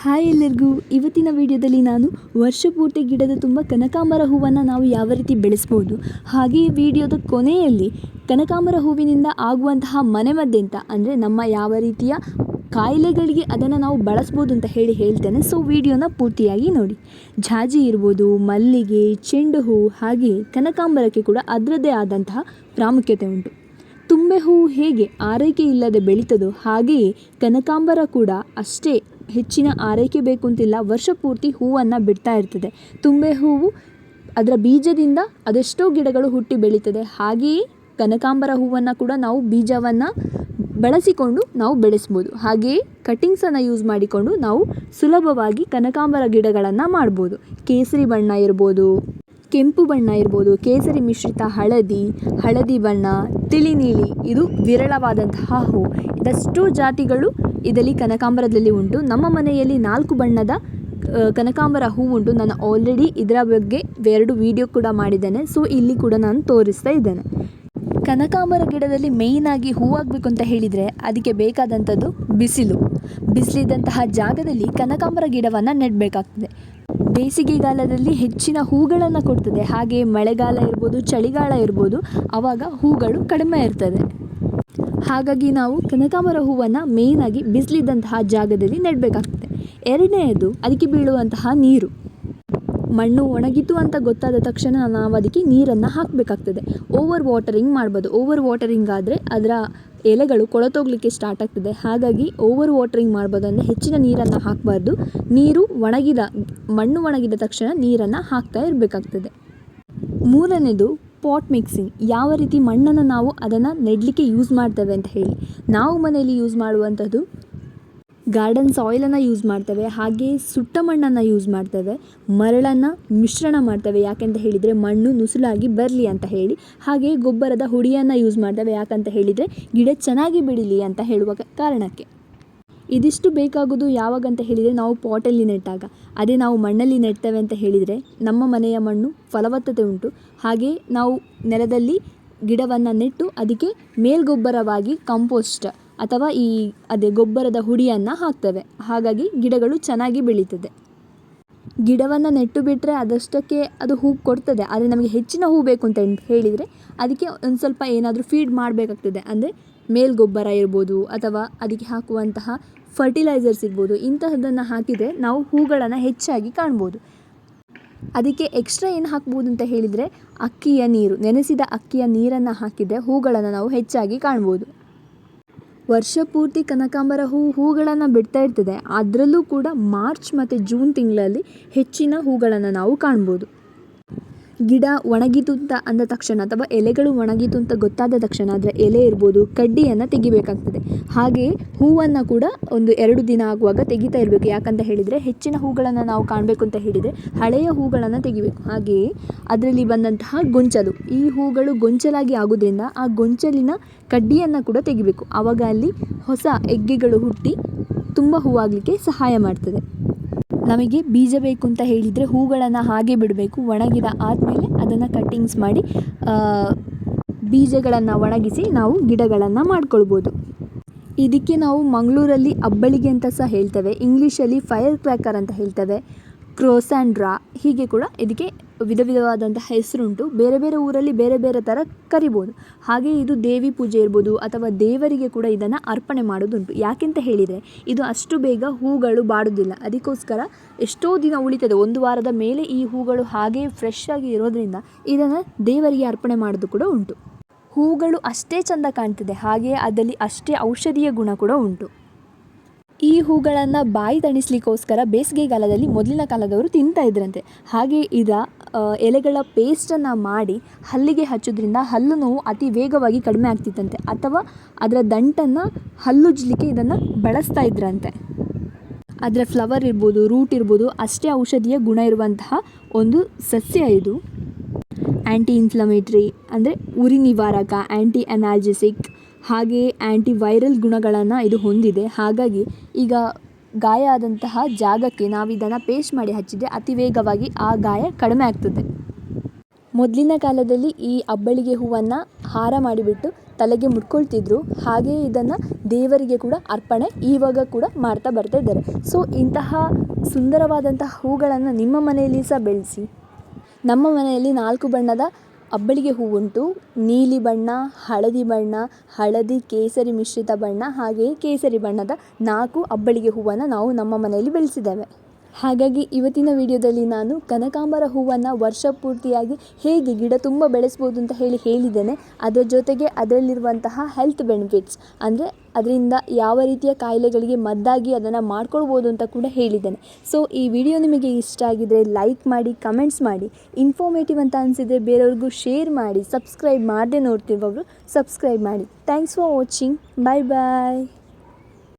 Hi ಎಲ್ಲರಿಗೂ. ಇವತ್ತಿನ ವಿಡಿಯೋದಲ್ಲಿ ನಾನು ವರ್ಷಪೂರ್ತಿ ಗಿಡದ ತುಂಬ ಕನಕಾಂಬರ ಹೂವನ್ನು ನಾವು ಯಾವ ರೀತಿ ಬೆಳೆಸ್ಬೋದು ಹಾಗೆಯೇ ವಿಡಿಯೋದ ಕೊನೆಯಲ್ಲಿ ಕನಕಾಂಬರ ಹೂವಿನಿಂದ ಆಗುವಂತಹ ಮನೆಮದ್ದೆಂತ ಅಂದರೆ ನಮ್ಮ ಯಾವ ರೀತಿಯ ಕಾಯಿಲೆಗಳಿಗೆ ಅದನ್ನು ನಾವು ಬಳಸ್ಬೋದು ಅಂತ ಹೇಳಿ ಹೇಳ್ತೇನೆ. ಸೊ ವಿಡಿಯೋನ ಪೂರ್ತಿಯಾಗಿ ನೋಡಿ. ಜಾಜಿ ಇರ್ಬೋದು, ಮಲ್ಲಿಗೆ, ಚೆಂಡು ಹೂವು ಹಾಗೆ ಕನಕಾಂಬರಕ್ಕೆ ಕೂಡ ಅದರದ್ದೇ ಆದಂತಹ ಪ್ರಾಮುಖ್ಯತೆ ಉಂಟು. ತುಂಬೆ ಹೂವು ಹೇಗೆ ಆರೈಕೆ ಇಲ್ಲದೆ ಬೆಳೀತದೋ ಹಾಗೆಯೇ ಕನಕಾಂಬರ ಕೂಡ ಅಷ್ಟೇ ಹೆಚ್ಚಿನ ಆರೈಕೆ ಬೇಕು ಅಂತಿಲ್ಲ ವರ್ಷ ಪೂರ್ತಿ ಹೂವನ್ನು ಬಿಡ್ತಾ ಇರ್ತದೆ. ತುಂಬೆ ಹೂವು ಅದರ ಬೀಜದಿಂದ ಅದೆಷ್ಟೋ ಗಿಡಗಳು ಹುಟ್ಟಿ ಬೆಳೀತದೆ. ಹಾಗೆಯೇ ಕನಕಾಂಬರ ಹೂವನ್ನು ಕೂಡ ನಾವು ಬೀಜವನ್ನು ಬಳಸಿಕೊಂಡು ನಾವು ಬೆಳೆಸ್ಬೋದು. ಹಾಗೆಯೇ ಕಟಿಂಗ್ಸನ್ನು ಯೂಸ್ ಮಾಡಿಕೊಂಡು ನಾವು ಸುಲಭವಾಗಿ ಕನಕಾಂಬರ ಗಿಡಗಳನ್ನು ಮಾಡ್ಬೋದು. ಕೇಸರಿ ಬಣ್ಣ ಇರ್ಬೋದು, ಕೆಂಪು ಬಣ್ಣ ಇರ್ಬೋದು, ಕೇಸರಿ ಮಿಶ್ರಿತ ಹಳದಿ ಹಳದಿ ಬಣ್ಣ, ತಿಳಿ ನೀಲಿ, ಇದು ವಿರಳವಾದಂತಹ ಹೂ ಇದಷ್ಟೋ ಜಾತಿಗಳು ಇದರಲ್ಲಿ ಕನಕಾಂಬರದಲ್ಲಿ ಉಂಟು. ನಮ್ಮ ಮನೆಯಲ್ಲಿ ನಾಲ್ಕು ಬಣ್ಣದ ಕನಕಾಂಬರ ಹೂ ಉಂಟು. ನಾನು ಆಲ್ರೆಡಿ ಇದರ ಬಗ್ಗೆ ಎರಡು ವಿಡಿಯೋ ಕೂಡ ಮಾಡಿದ್ದೇನೆ. ಸೊ ಇಲ್ಲಿ ಕೂಡ ನಾನು ತೋರಿಸ್ತಾ ಇದ್ದೇನೆ. ಕನಕಾಂಬರ ಗಿಡದಲ್ಲಿ ಮೇಯ್ನಾಗಿ ಹೂವಾಗಬೇಕು ಅಂತ ಹೇಳಿದರೆ ಅದಕ್ಕೆ ಬೇಕಾದಂಥದ್ದು ಬಿಸಿಲು. ಬಿಸಿಲಿದ್ದಂತಹ ಜಾಗದಲ್ಲಿ ಕನಕಾಂಬರ ಗಿಡವನ್ನು ನೆಡಬೇಕಾಗ್ತದೆ. ಬೇಸಿಗೆಗಾಲದಲ್ಲಿ ಹೆಚ್ಚಿನ ಹೂಗಳನ್ನು ಕೊಡ್ತದೆ. ಹಾಗೆ ಮಳೆಗಾಲ ಇರ್ಬೋದು, ಚಳಿಗಾಲ ಇರ್ಬೋದು ಆವಾಗ ಹೂಗಳು ಕಡಿಮೆ ಇರ್ತದೆ. ಹಾಗಾಗಿ ನಾವು ಕನಕಾಂಬರ ಹೂವನ್ನು ಮೇಯ್ನಾಗಿ ಬಿಸಿಲಿದ್ದಂತಹ ಜಾಗದಲ್ಲಿ ನೆಡಬೇಕಾಗ್ತದೆ. ಎರಡನೆಯದು ಅದಕ್ಕೆ ಬೀಳುವಂತಹ ನೀರು. ಮಣ್ಣು ಒಣಗಿತು ಅಂತ ಗೊತ್ತಾದ ತಕ್ಷಣ ನಾವು ಅದಕ್ಕೆ ನೀರನ್ನು ಹಾಕಬೇಕಾಗ್ತದೆ. ಓವರ್ ವಾಟರಿಂಗ್ ಮಾಡ್ಬೋದು. ಓವರ್ ವಾಟರಿಂಗ್ ಆದರೆ ಅದರ ಎಲೆಗಳು ಕೊಳತೋಗ್ಲಿಕ್ಕೆ ಸ್ಟಾರ್ಟ್ ಆಗ್ತದೆ. ಹಾಗಾಗಿ ಓವರ್ ವಾಟರಿಂಗ್ ಮಾಡ್ಬೋದು ಅಂದರೆ ಹೆಚ್ಚಿನ ನೀರನ್ನು ಹಾಕಬಾರ್ದು. ನೀರು ಒಣಗಿದ ಮಣ್ಣು ಒಣಗಿದ ತಕ್ಷಣ ನೀರನ್ನು ಹಾಕ್ತಾ ಇರಬೇಕಾಗ್ತದೆ. ಮೂರನೇದು ಪಾಟ್ ಮಿಕ್ಸಿಂಗ್ ಯಾವ ರೀತಿ ಮಣ್ಣನ್ನು ನಾವು ಅದನ್ನು ನೆಡಲಿಕ್ಕೆ ಯೂಸ್ ಮಾಡ್ತೇವೆ ಅಂತ ಹೇಳಿ. ನಾವು ಮನೆಯಲ್ಲಿ ಯೂಸ್ ಮಾಡುವಂಥದ್ದು ಗಾರ್ಡನ್ ಸಾಯಿಲನ್ನು ಯೂಸ್ ಮಾಡ್ತೇವೆ. ಹಾಗೆ ಸುಟ್ಟ ಮಣ್ಣನ್ನು ಯೂಸ್ ಮಾಡ್ತೇವೆ. ಮರಳನ್ನು ಮಿಶ್ರಣ ಮಾಡ್ತೇವೆ. ಯಾಕೆಂತ ಹೇಳಿದರೆ ಮಣ್ಣು ನುಸುಲಾಗಿ ಬರಲಿ ಅಂತ ಹೇಳಿ. ಹಾಗೆ ಗೊಬ್ಬರದ ಹುಡಿಯನ್ನು ಯೂಸ್ ಮಾಡ್ತೇವೆ. ಯಾಕಂತ ಹೇಳಿದರೆ ಗಿಡ ಚೆನ್ನಾಗಿ ಬೆಳೀಲಿ ಅಂತ ಹೇಳುವ ಕಾರಣಕ್ಕೆ. ಇದಿಷ್ಟು ಬೇಕಾಗೋದು ಯಾವಾಗಂತ ಹೇಳಿದರೆ ನಾವು ಪಾಟಲ್ಲಿ ನೆಟ್ಟಾಗ. ಅದೇ ನಾವು ಮಣ್ಣಲ್ಲಿ ನೆಡ್ತೇವೆ ಅಂತ ಹೇಳಿದರೆ ನಮ್ಮ ಮನೆಯ ಮಣ್ಣು ಫಲವತ್ತತೆ ಉಂಟು. ಹಾಗೆ ನಾವು ನೆಲದಲ್ಲಿ ಗಿಡವನ್ನು ನೆಟ್ಟು ಅದಕ್ಕೆ ಮೇಲ್ಗೊಬ್ಬರವಾಗಿ ಕಂಪೋಸ್ಟ್ ಅಥವಾ ಈ ಅದೇ ಗೊಬ್ಬರದ ಹುಡಿಯನ್ನು ಹಾಕ್ತೇವೆ. ಹಾಗಾಗಿ ಗಿಡಗಳು ಚೆನ್ನಾಗಿ ಬೆಳೀತದೆ. ಗಿಡವನ್ನು ನೆಟ್ಟು ಬಿಟ್ಟರೆ ಅದಷ್ಟಕ್ಕೆ ಅದು ಹೂ ಕೊಡ್ತದೆ. ಆದರೆ ನಮಗೆ ಹೆಚ್ಚಿನ ಹೂ ಬೇಕು ಅಂತ ಹೇಳಿದರೆ ಅದಕ್ಕೆ ಒಂದು ಸ್ವಲ್ಪ ಏನಾದರೂ ಫೀಡ್ ಮಾಡಬೇಕಾಗ್ತದೆ. ಅಂದರೆ ಮೇಲ್ಗೊಬ್ಬರ ಇರ್ಬೋದು ಅಥವಾ ಅದಕ್ಕೆ ಹಾಕುವಂತಹ ಫರ್ಟಿಲೈಸರ್ಸ್ ಇರ್ಬೋದು ಇಂತಹದ್ದನ್ನು ಹಾಕಿದರೆ ನಾವು ಹೂಗಳನ್ನು ಹೆಚ್ಚಾಗಿ ಕಾಣ್ಬೋದು. ಅದಕ್ಕೆ ಎಕ್ಸ್ಟ್ರಾ ಏನು ಹಾಕ್ಬೋದು ಅಂತ ಹೇಳಿದರೆ ಅಕ್ಕಿಯ ನೀರು, ನೆನೆಸಿದ ಅಕ್ಕಿಯ ನೀರನ್ನು ಹಾಕಿದರೆ ಹೂಗಳನ್ನು ನಾವು ಹೆಚ್ಚಾಗಿ ಕಾಣ್ಬೋದು. ವರ್ಷ ಪೂರ್ತಿ ಕನಕಾಂಬರ ಹೂ ಹೂಗಳನ್ನು ಬಿಡ್ತಾ ಇರ್ತದೆ, ಅದರಲ್ಲೂ ಕೂಡ ಮಾರ್ಚ್ ಮತ್ತು ಜೂನ್ ತಿಂಗಳಲ್ಲಿ ಹೆಚ್ಚಿನ ಹೂಗಳನ್ನು ನಾವು ಕಾಣ್ಬೋದು. ಗಿಡ ಒಣಗಿತು ಅಂತ ಅಂದ ತಕ್ಷಣ ಅಥವಾ ಎಲೆಗಳು ಒಣಗಿತು ಅಂತ ಗೊತ್ತಾದ ತಕ್ಷಣ ಅದರ ಎಲೆ ಇರ್ಬೋದು, ಕಡ್ಡಿಯನ್ನು ತೆಗಿಬೇಕಾಗ್ತದೆ. ಹಾಗೆಯೇ ಹೂವನ್ನು ಕೂಡ ಒಂದು ಎರಡು ದಿನ ಆಗುವಾಗ ತೆಗಿತಾ ಇರಬೇಕು. ಯಾಕಂತ ಹೇಳಿದರೆ ಹೆಚ್ಚಿನ ಹೂಗಳನ್ನು ನಾವು ಕಾಣಬೇಕು ಅಂತ ಹೇಳಿದರೆ ಹಳೆಯ ಹೂಗಳನ್ನು ತೆಗಿಬೇಕು. ಹಾಗೆಯೇ ಅದರಲ್ಲಿ ಬಂದಂತಹ ಗೊಂಚಲು. ಈ ಹೂಗಳು ಗೊಂಚಲಾಗಿ ಆಗೋದ್ರಿಂದ ಆ ಗೊಂಚಲಿನ ಕಡ್ಡಿಯನ್ನು ಕೂಡ ತೆಗಿಬೇಕು. ಆವಾಗ ಅಲ್ಲಿ ಹೊಸ ಎಗ್ಗೆಗಳು ಹುಟ್ಟಿ ತುಂಬ ಹೂವಾಗಲಿಕ್ಕೆ ಸಹಾಯ ಮಾಡ್ತದೆ. ನಮಗೆ ಬೀಜ ಬೇಕು ಅಂತ ಹೇಳಿದರೆ ಹೂಗಳನ್ನು ಹಾಗೆ ಬಿಡಬೇಕು. ಒಣಗಿದ ಆದಮೇಲೆ ಅದನ್ನು ಕಟ್ಟಿಂಗ್ಸ್ ಮಾಡಿ ಬೀಜಗಳನ್ನು ಒಣಗಿಸಿ ನಾವು ಗಿಡಗಳನ್ನು ಮಾಡ್ಕೊಳ್ಬೋದು. ಇದಕ್ಕೆ ನಾವು ಮಂಗಳೂರಲ್ಲಿ ಅಬ್ಬಳಿಗೆ ಅಂತ ಸಹ ಹೇಳ್ತೇವೆ. ಇಂಗ್ಲೀಷಲ್ಲಿ ಫೈರ್ ಕ್ರ್ಯಾಕರ್ ಅಂತ ಹೇಳ್ತೇವೆ. ಕ್ರೋಸ್ಯಾಂಡ್ರಾ ಹೀಗೆ ಕೂಡ ಇದಕ್ಕೆ ವಿಧ ವಿಧವಾದಂತಹ ಹೆಸರುಂಟು. ಬೇರೆ ಬೇರೆ ಊರಲ್ಲಿ ಬೇರೆ ಬೇರೆ ಥರ ಕರಿಬೋದು. ಹಾಗೆ ಇದು ದೇವಿ ಪೂಜೆ ಇರ್ಬೋದು ಅಥವಾ ದೇವರಿಗೆ ಕೂಡ ಇದನ್ನು ಅರ್ಪಣೆ ಮಾಡೋದುಂಟು. ಯಾಕೆಂತ ಹೇಳಿದರೆ ಇದು ಅಷ್ಟು ಬೇಗ ಹೂಗಳು ಬಾಡೋದಿಲ್ಲ. ಅದಕ್ಕೋಸ್ಕರ ಎಷ್ಟೋ ದಿನ ಉಳಿತದೆ. ಒಂದು ವಾರದ ಮೇಲೆ ಈ ಹೂಗಳು ಹಾಗೆ ಫ್ರೆಶ್ ಆಗಿ ಇರೋದರಿಂದ ಇದನ್ನು ದೇವರಿಗೆ ಅರ್ಪಣೆ ಮಾಡೋದು ಕೂಡ ಉಂಟು. ಹೂಗಳು ಅಷ್ಟೇ ಚಂದ ಕಾಣ್ತದೆ. ಹಾಗೆಯೇ ಅದರಲ್ಲಿ ಅಷ್ಟೇ ಔಷಧೀಯ ಗುಣ ಕೂಡ ಉಂಟು. ಈ ಹೂಗಳನ್ನು ಬಾಯಿ ತಣಿಸ್ಲಿಕ್ಕೋಸ್ಕರ ಬೇಸಿಗೆಗಾಲದಲ್ಲಿ ಮೊದಲಿನ ಕಾಲದವರು ತಿಂತಾ ಇದ್ರಂತೆ. ಹಾಗೆ ಇದ ಎಲೆಗಳ ಪೇಸ್ಟನ್ನು ಮಾಡಿ ಹಲ್ಲಿಗೆ ಹಚ್ಚೋದ್ರಿಂದ ಹಲ್ಲು ನೋವು ಅತಿ ವೇಗವಾಗಿ ಕಡಿಮೆ ಆಗ್ತಿತ್ತಂತೆ. ಅಥವಾ ಅದರ ದಂಟನ್ನು ಹಲ್ಲುಜ್ಲಿಕ್ಕೆ ಇದನ್ನು ಬಳಸ್ತಾ ಇದ್ರಂತೆ. ಅದರ ಫ್ಲವರ್ ಇರ್ಬೋದು, ರೂಟ್ ಇರ್ಬೋದು, ಅಷ್ಟೇ ಔಷಧೀಯ ಗುಣ ಇರುವಂತಹ ಒಂದು ಸಸ್ಯ ಇದು. ಆ್ಯಂಟಿ ಇನ್ಫ್ಲಮೇಟ್ರಿ ಅಂದರೆ ಉರಿ ನಿವಾರಕ ಆ್ಯಂಟಿ ಅನಾಲ್ಜೆಸಿಕ್ ಹಾಗೆಯೇ ಆ್ಯಂಟಿವೈರಲ್ ಗುಣಗಳನ್ನು ಇದು ಹೊಂದಿದೆ. ಹಾಗಾಗಿ ಈಗ ಗಾಯ ಆದಂತಹ ಜಾಗಕ್ಕೆ ನಾವು ಇದನ್ನು ಪೇಸ್ಟ್ ಮಾಡಿ ಹಚ್ಚಿದರೆ ಅತಿ ವೇಗವಾಗಿ ಆ ಗಾಯ ಕಡಿಮೆ ಆಗ್ತದೆ. ಮೊದಲಿನ ಕಾಲದಲ್ಲಿ ಈ ಅಬ್ಬಳಿಗೆ ಹೂವನ್ನು ಹಾರ ಮಾಡಿಬಿಟ್ಟು ತಲೆಗೆ ಮುಡ್ಕೊಳ್ತಿದ್ರು ಹಾಗೆಯೇ ಇದನ್ನು ದೇವರಿಗೆ ಕೂಡ ಅರ್ಪಣೆ ಇವಾಗ ಕೂಡ ಮಾಡ್ತಾ ಬರ್ತಾ ಇದ್ದಾರೆ. ಸೊ ಇಂತಹ ಸುಂದರವಾದಂತಹ ಹೂಗಳನ್ನು ನಿಮ್ಮ ಮನೆಯಲ್ಲಿ ಸಹ ಬೆಳೆಸಿ. ನಮ್ಮ ಮನೆಯಲ್ಲಿ ನಾಲ್ಕು ಬಣ್ಣದ ಅಬ್ಬಲಿಗೆ ಹೂವುಂಟು. ನೀಲಿ ಬಣ್ಣ, ಹಳದಿ ಬಣ್ಣ, ಹಳದಿ ಕೇಸರಿ ಮಿಶ್ರಿತ ಬಣ್ಣ ಹಾಗೆಯೇ ಕೇಸರಿ ಬಣ್ಣದ ನಾಲ್ಕು ಅಬ್ಬಳಿಗೆ ಹೂವನ್ನು ನಾವು ನಮ್ಮ ಮನೆಯಲ್ಲಿ ಬೆಳೆಸಿದ್ದೇವೆ. ಹಾಗಾಗಿ ಇವತ್ತಿನ ವಿಡಿಯೋದಲ್ಲಿ ನಾನು ಕನಕಾಂಬರ ಹೂವನ್ನು ವರ್ಷ ಪೂರ್ತಿಯಾಗಿ ಹೇಗೆ ಗಿಡ ತುಂಬ ಬೆಳೆಸ್ಬೋದು ಅಂತ ಹೇಳಿ ಹೇಳಿದ್ದೇನೆ. ಅದರ ಜೊತೆಗೆ ಅದರಲ್ಲಿರುವಂತಹ ಹೆಲ್ತ್ ಬೆನಿಫಿಟ್ಸ್ ಅಂದರೆ ಅದರಿಂದ ಯಾವ ರೀತಿಯ ಕಾಯಿಲೆಗಳಿಗೆ ಮದ್ದಾಗಿ ಅದನ್ನು ಮಾಡ್ಕೊಳ್ಬೋದು ಅಂತ ಕೂಡ ಹೇಳಿದ್ದೇನೆ. ಸೊ ಈ ವಿಡಿಯೋ ನಿಮಗೆ ಇಷ್ಟ ಆಗಿದರೆ ಲೈಕ್ ಮಾಡಿ ಕಮೆಂಟ್ಸ್ ಮಾಡಿ ಇನ್ಫಾರ್ಮೇಟಿವ್ ಅಂತ ಅನಿಸಿದರೆ ಬೇರೆಯವ್ರಿಗೂ ಶೇರ್ ಮಾಡಿ ಸಬ್ಸ್ಕ್ರೈಬ್ ಮಾಡದೆ ನೋಡ್ತಿರುವವರು ಸಬ್ಸ್ಕ್ರೈಬ್ ಮಾಡಿ. Thanks for watching bye bye